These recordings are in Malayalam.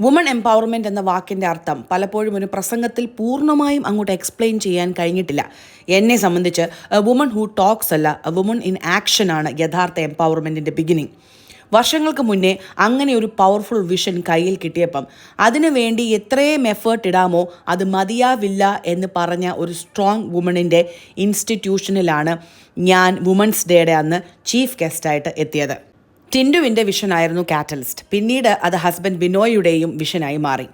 വുമൺ എംപവർമെന്റ് എന്ന വാക്കിന്റെ അർത്ഥം പലപ്പോഴും ഒരു പ്രസംഗത്തിൽ പൂർണമായും അങ്ങോട്ട് എക്സ്പ്ലെയിൻ ചെയ്യാൻ കഴിഞ്ഞിട്ടില്ല. എന്നെ സംബന്ധിച്ച് എ വുമൺ ഹൂ ടോക്സ് അല്ല എ വുമൺ ഇൻ ആക്ഷൻ ആണ് യഥാർത്ഥ എംപവർമെന്റിന്റെ ബിഗിനിങ് വർഷങ്ങൾക്ക് മുന്നേ അങ്ങനെ ഒരു പവർഫുൾ വിഷൻ കയ്യിൽ കിട്ടിയപ്പം അതിനു വേണ്ടി എത്രയും എഫേർട്ട് ഇടാമോ അത് മതിയാവില്ല എന്ന് പറഞ്ഞ ഒരു സ്ട്രോങ് വുമണിന്റെ ഇൻസ്റ്റിറ്റ്യൂഷനിലാണ് ഞാൻ വുമൻസ് ഡേയുടെ അന്ന് ചീഫ് ഗസ്റ്റായിട്ട് എത്തിയത്. ടിൻഡുവിന്റെ വിഷനായിരുന്നു കാറ്റലിസ്റ്റ്. പിന്നീട് അത് ഹസ്ബൻഡ് ബിനോയുടെയും വിഷനായി മാറി.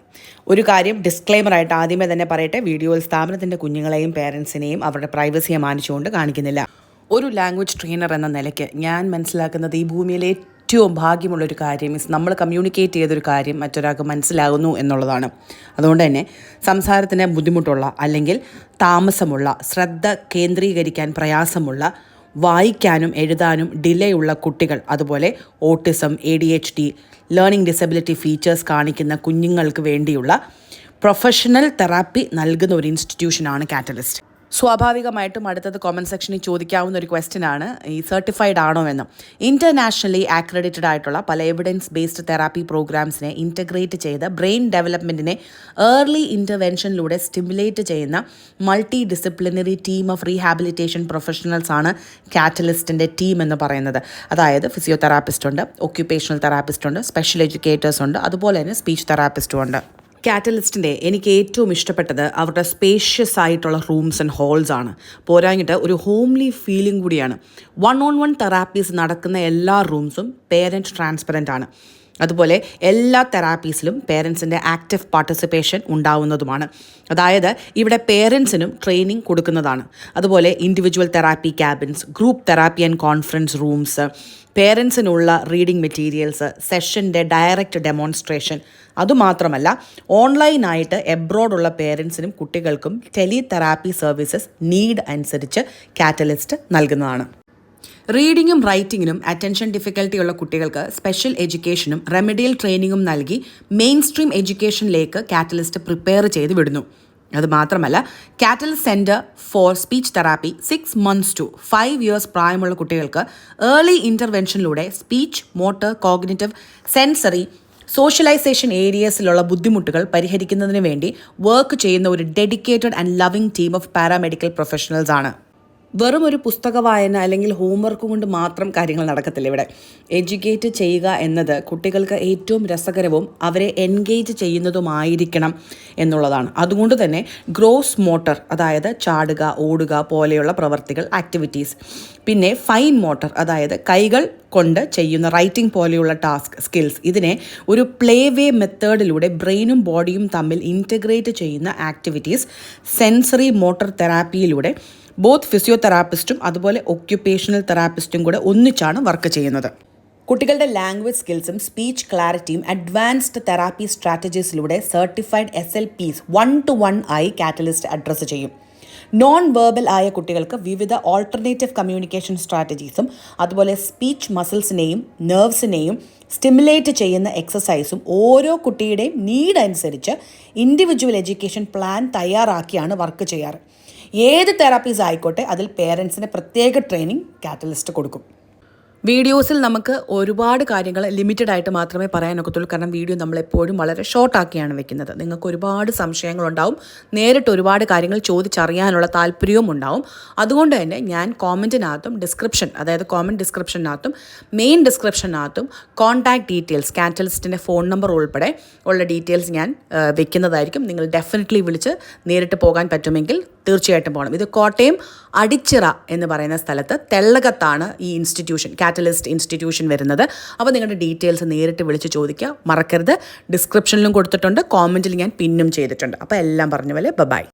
ഒരു കാര്യം ഡിസ്ക്ലെയിമറായിട്ട് ആദ്യമേ തന്നെ പറയട്ടെ വീഡിയോയിൽ സ്ഥാപനത്തിന്റെ കുഞ്ഞുങ്ങളെയും പേരൻസിനെയും അവരുടെ പ്രൈവസിയെ മാനിച്ചുകൊണ്ട് കാണിക്കുന്നില്ല. ഒരു ലാംഗ്വേജ് ട്രെയിനർ എന്ന നിലയ്ക്ക് ഞാൻ മനസ്സിലാക്കുന്നത് ഈ ഭൂമിയിലെ ഏറ്റവും ഭാഗ്യമുള്ളൊരു കാര്യം മീൻസ് നമ്മൾ കമ്മ്യൂണിക്കേറ്റ് ചെയ്തൊരു കാര്യം മറ്റൊരാൾക്ക് മനസ്സിലാകുന്നു എന്നുള്ളതാണ്. അതുകൊണ്ട് തന്നെ സംസാരത്തിന് ബുദ്ധിമുട്ടുള്ള അല്ലെങ്കിൽ താമസമുള്ള ശ്രദ്ധ കേന്ദ്രീകരിക്കാൻ പ്രയാസമുള്ള വായിക്കാനും എഴുതാനും ഡിലേ ഉള്ള കുട്ടികൾ അതുപോലെ autism A D H D learning disability features കാണിക്കുന്ന കുഞ്ഞുങ്ങൾക്ക് വേണ്ടിയുള്ള പ്രൊഫഷണൽ തെറാപ്പി നൽകുന്ന ഒരു ഇൻസ്റ്റിറ്റ്യൂഷനാണ് കാറ്റലിസ്റ്റ് സ്വാഭാവികമായിട്ടും അടുത്തത് കോമന്റ് സെക്ഷനിൽ ചോദിക്കാവുന്ന ഒരു ക്വസ്റ്റ്യൻ ആണ്. ഈ സർട്ടിഫൈഡ് ആണോ എന്ന്. ഇന്റർനാഷണലി ആക്രഡിറ്റഡ് ആയിട്ടുള്ള പല എവിഡൻസ് ബേസ്ഡ് തെറാപ്പി പ്രോഗ്രാംസിനെ ഇന്റഗ്രേറ്റ് ചെയ്ത് ബ്രെയിൻ ഡെവലപ്മെന്റിനെ ഏർലി ഇന്റർവെൻഷനിലൂടെ സ്റ്റിമുലേറ്റ് ചെയ്യുന്ന multi disciplinary team of rehabilitation professionals ആണ് കാറ്റലിസ്റ്റിന്റെ ടീം എന്ന് പറയുന്നത്. അതായത് ഫിസിയോതെറാപ്പിസ്റ്റ് ഉണ്ട് ഒക്യുപ്പേഷണൽ തെറാപ്പിസ്റ്റ് ഉണ്ട് സ്പെഷ്യൽ എഡ്യൂക്കേറ്റേഴ്സ് ഉണ്ട് അതുപോലെ തന്നെ സ്പീച്ച് തെറാപ്പിസ്റ്റും ഉണ്ട്. കാറ്റലിസ്റ്റിന്റെ എനിക്ക് ഏറ്റവും ഇഷ്ടപ്പെട്ടത് അവരുടെ സ്പേഷ്യസ് ആയിട്ടുള്ള റൂംസ് ആൻഡ് ഹോൾസ് ആണ്. പോരാഞ്ഞിട്ട് ഒരു ഹോംലി ഫീലിംഗ് കൂടിയാണ്. വൺ ഓൺ വൺ തെറാപ്പീസ് നടക്കുന്ന എല്ലാ റൂംസും പേരന്റ് ട്രാൻസ്പെറന്റ് ആണ്. അതുപോലെ എല്ലാ തെറാപ്പീസിലും പേരൻസിന്റെ ആക്റ്റീവ് പാർട്ടിസിപ്പേഷൻ ഉണ്ടാവുന്നതുമാണ്. അതായത് ഇവിടെ പേരൻസിനും ട്രെയിനിങ് കൊടുക്കുന്നതാണ്. അതുപോലെ individual therapy cabins group therapy and conference rooms പേരൻസിനുള്ള reading materials സെഷന്റെ ഡയറക്റ്റ് ഡെമോൺസ്ട്രേഷൻ അതുമാത്രമല്ല ഓൺലൈനായിട്ട് എബ്രോഡുള്ള പേരൻസിനും കുട്ടികൾക്കും ടെലി തെറാപ്പി സർവീസസ് നീഡ് അനുസരിച്ച് കാറ്റലിസ്റ്റ് നൽകുന്നതാണ്. റീഡിങ്ങും റൈറ്റിങ്ങിനും അറ്റൻഷൻ ഡിഫിക്കൽട്ടിയുള്ള കുട്ടികൾക്ക് സ്പെഷ്യൽ എഡ്യൂക്കേഷനും റെമഡിയൽ ട്രെയിനിങ്ങും നൽകി മെയിൻ സ്ട്രീം എഡ്യൂക്കേഷനിലേക്ക് കാറ്റലിസ്റ്റ് പ്രിപ്പയർ ചെയ്ത് വിടുന്നു. അതുമാത്രമല്ല Catal centre for speech therapy six months to five years പ്രായമുള്ള കുട്ടികൾക്ക് early ഇന്റർവെൻഷനിലൂടെ speech motor cognitive sensory socialisation ഏരിയസിലുള്ള ബുദ്ധിമുട്ടുകൾ പരിഹരിക്കുന്നതിന് വേണ്ടി വർക്ക് ചെയ്യുന്ന ഒരു dedicated and loving team of paramedical professionals ആണ്. വെറും ഒരു പുസ്തക വായന അല്ലെങ്കിൽ ഹോംവർക്ക് കൊണ്ട് മാത്രം കാര്യങ്ങൾ നടക്കത്തില്ല ഇവിടെ. എഡ്യൂക്കേറ്റ് ചെയ്യുക എന്നത് കുട്ടികൾക്ക് ഏറ്റവും രസകരവും അവരെ എൻഗേജ് ചെയ്യുന്നതുമായിരിക്കണം എന്നുള്ളതാണ്. അതുകൊണ്ട് തന്നെ ഗ്രോസ് മോട്ടർ അതായത് ചാടുക ഓടുക പോലെയുള്ള പ്രവർത്തികൾ ആക്ടിവിറ്റീസ് പിന്നെ ഫൈൻ മോട്ടർ അതായത് കൈകൾ കൊണ്ട് ചെയ്യുന്ന റൈറ്റിംഗ് പോലെയുള്ള ടാസ്ക് സ്കിൽസ് ഇതിനെ ഒരു പ്ലേ വേ മെത്തേഡിലൂടെ ബ്രെയിനും ബോഡിയും തമ്മിൽ ഇന്റഗ്രേറ്റ് ചെയ്യുന്ന ആക്ടിവിറ്റീസ് സെൻസറി മോട്ടർ തെറാപ്പിയിലൂടെ ബോത്ത് ഫിസിയോതെറാപ്പിസ്റ്റും അതുപോലെ ഒക്യുപ്പേഷണൽ തെറാപ്പിസ്റ്റും കൂടെ ഒന്നിച്ചാണ് വർക്ക് ചെയ്യുന്നത്. കുട്ടികളുടെ ലാംഗ്വേജ് സ്കിൽസും സ്പീച്ച് ക്ലാരിറ്റിയും advanced therapy സ്ട്രാറ്റജീസിലൂടെ certified S L Ps one to one ആയി കാറ്റലിസ്റ്റ് അഡ്രസ്സ് ചെയ്യും. നോൺ വേർബൽ ആയ കുട്ടികൾക്ക് വിവിധ ഓൾട്ടർനേറ്റീവ് കമ്മ്യൂണിക്കേഷൻ സ്ട്രാറ്റജീസും അതുപോലെ സ്പീച്ച് മസിൽസിനെയും നെർവ്സിനെയും സ്റ്റിമുലേറ്റ് ചെയ്യുന്ന എക്സസൈസും ഓരോ കുട്ടിയുടെയും നീഡ് അനുസരിച്ച് ഇൻഡിവിജ്വൽ എഡ്യൂക്കേഷൻ പ്ലാൻ തയ്യാറാക്കിയാണ് വർക്ക് ചെയ്യാറ്. ഏത് തെറാപ്പീസ് ആയിക്കോട്ടെ അതിൽ പേരൻസിന് പ്രത്യേക ട്രെയിനിങ് കാറ്റലിസ്റ്റ് കൊടുക്കും. വീഡിയോസിൽ നമുക്ക് ഒരുപാട് കാര്യങ്ങൾ ലിമിറ്റഡ് ആയിട്ട് മാത്രമേ പറയാനൊക്കത്തുള്ളൂ. കാരണം വീഡിയോ നമ്മളെപ്പോഴും വളരെ ഷോർട്ടാക്കിയാണ് വെക്കുന്നത്. നിങ്ങൾക്ക് ഒരുപാട് സംശയങ്ങളുണ്ടാവും. നേരിട്ട് ഒരുപാട് കാര്യങ്ങൾ ചോദിച്ചറിയാനുള്ള താല്പര്യവും ഉണ്ടാവും. അതുകൊണ്ട് തന്നെ ഞാൻ കോമന്റിനകത്തും ഡിസ്ക്രിപ്ഷൻ അതായത് കോമന്റ് ഡിസ്ക്രിപ്ഷനകത്തും മെയിൻ ഡിസ്ക്രിപ്ഷനകത്തും കോൺടാക്ട് ഡീറ്റെയിൽസ് കാറ്റലിസ്റ്റിന്റെ ഫോൺ നമ്പർ ഉൾപ്പെടെ ഉള്ള ഡീറ്റെയിൽസ് ഞാൻ വെക്കുന്നതായിരിക്കും. നിങ്ങൾ ഡെഫിനറ്റ്ലി വിളിച്ച് നേരിട്ട് പോകാൻ പറ്റുമെങ്കിൽ തീർച്ചയായിട്ടും പോകണം. ഇത് കോട്ടയം അടിച്ചിറ എന്ന് പറയുന്ന സ്ഥലത്ത് തെള്ളകത്താണ് ഈ ഇൻസ്റ്റിറ്റ്യൂഷൻ കാറ്റലിസ്റ്റ് ഇൻസ്റ്റിറ്റ്യൂഷൻ വരുന്നത്. അപ്പോൾ നിങ്ങളുടെ ഡീറ്റെയിൽസ് നേരിട്ട് വിളിച്ച് ചോദിക്കുക മറക്കരുത്. ഡിസ്ക്രിപ്ഷനിലും കൊടുത്തിട്ടുണ്ട് കോമന്റിൽ ഞാൻ പിന്നും ചെയ്തിട്ടുണ്ട്. അപ്പോൾ എല്ലാം പറഞ്ഞ പോലെ ബൈ